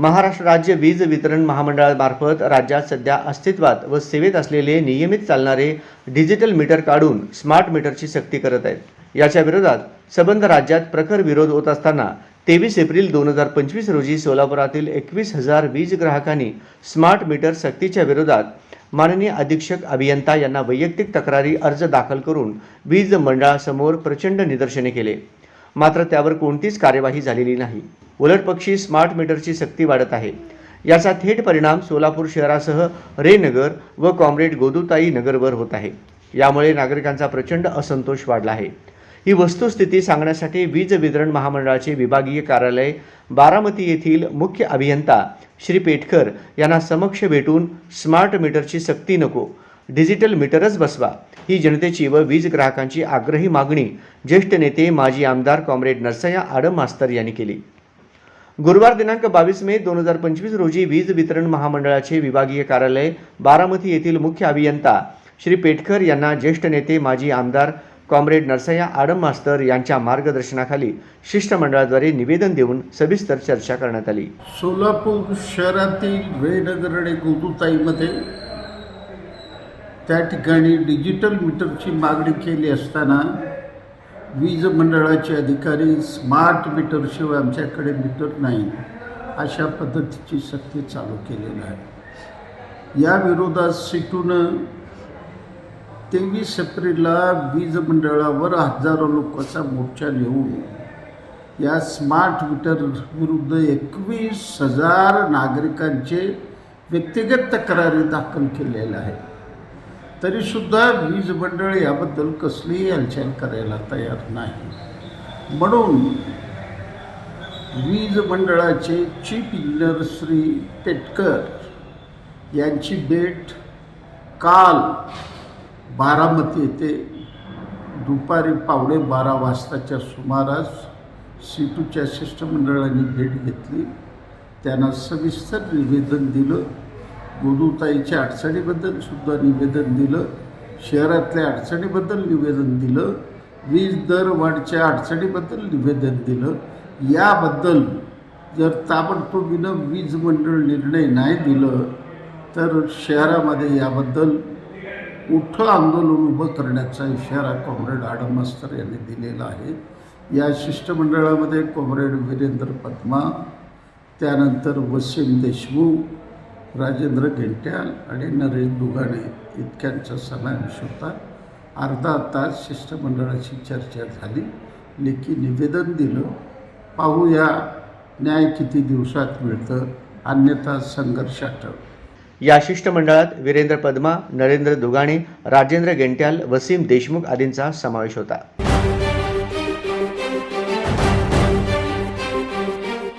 महाराष्ट्र राज्य वीज वितरण महामंडळामार्फत राज्यात सध्या अस्तित्वात व सेवेत असलेले नियमित चालणारे डिजिटल मीटर काढून स्मार्ट मीटरची सक्ती करत आहेत. याच्या विरोधात सबंध राज्यात प्रखर विरोध होत असताना तेवीस एप्रिल दोन हजार पंचवीस रोजी सोलापुरातील एकवीस हजार वीज ग्राहकांनी स्मार्ट मीटर सक्तीच्या विरोधात माननीय अधीक्षक अभियंता यांना वैयक्तिक तक्रारी अर्ज दाखल करून वीज मंडळासमोर प्रचंड निदर्शने केले. मात्र त्यावर कोणतीच कार्यवाही झालेली नाही. उलटपक्षी स्मार्ट मीटरची सक्ती वाढत आहे. याचा थेट परिणाम सोलापूर शहरासह रेनगर व कॉम्रेड गोदुताई नगरवर होत आहे. यामुळे नागरिकांचा प्रचंड असंतोष वाढला आहे. ही वस्तुस्थिती सांगण्यासाठी वीज वितरण महामंडळाचे विभागीय कार्यालय बारामती येथील मुख्य अभियंता श्री पेटकर यांना समक्ष भेटून स्मार्ट मीटरची सक्ती नको डिजिटल मीटरच बसवा ही जनतेची व वीज ग्राहकांची आग्रही मागणी ज्येष्ठ नेते माजी आमदार कॉम्रेड नरसय्या आडम मास्तर यांनी केली. गुरुवार दिनांक बावीस मे दोन हजार पंचवीस रोजी वीज वितरण महामंडळाचे विभागीय कार्यालय बारामती येथील मुख्य अभियंता श्री पेटकर यांना ज्येष्ठ नेते माजी आमदार कॉम्रेड नरसय्या आडम मास्तर यांच्या मार्गदर्शनाखाली शिष्टमंडळाद्वारे निवेदन देऊन सविस्तर चर्चा करण्यात आली. सोलापूर शहरातील वेळनगर आणि गोदुताईमध्ये त्या ठिकाणी डिजिटल मीटरची मागणी केली असताना वीज मंडळाचे अधिकारी स्मार्ट मीटरशिवाय आमच्याकडे मीटर नाही अशा पद्धतीची सक्ती चालू केलेली आहे. या विरोधात सिटून तेवीस एप्रिलला वीज मंडळावर हजारो लोकांचा मोर्चा घेऊन या स्मार्ट मीटर विरुद्ध एकवीस हजार नागरिकांचे व्यक्तिगत तक्रारी दाखल केलेल्या आहेत. तरीसुद्धा वीज मंडळ याबद्दल कसलीही हालचाल करायला तयार नाही. म्हणून वीज मंडळाचे चीफ इंजिनियर श्री पेटकर यांची भेट काल बारामती येथे दुपारी पावणे बारा वाजताच्या सुमारास सीटूच्या शिष्टमंडळाने भेट घेतली. त्यांना सविस्तर निवेदन दिलं. गोदूताईच्या अडचणीबद्दल सुद्धा निवेदन दिलं. शहरातल्या अडचणीबद्दल निवेदन दिलं. वीज दर वाढच्या अडचणीबद्दल निवेदन दिलं. याबद्दल जर ताबडतोबीनं वीज मंडळ निर्णय नाही दिलं तर शहरामध्ये याबद्दल मोठं आंदोलन उभं करण्याचा इशारा कॉम्रेड आडम मास्तर यांनी दिलेला आहे. या शिष्टमंडळामध्ये कॉम्रेड वीरेंद्र पद्मा त्यानंतर वसीम देशमुख राजेंद्र घेंट्याल आणि नरेश दुगाणे इतक्यांचा समावेश होता. अर्धा तास शिष्टमंडळाची चर्चा झाली. लेखी निवेदन दिलं. पाहूया न्याय किती दिवसात मिळतं? अन्यथा संघर्ष आठव. या शिष्टमंडळात वीरेंद्र पद्मा नरेंद्र दुगाणे राजेंद्र गेंट्याल वसीम देशमुख आदींचा समावेश होता.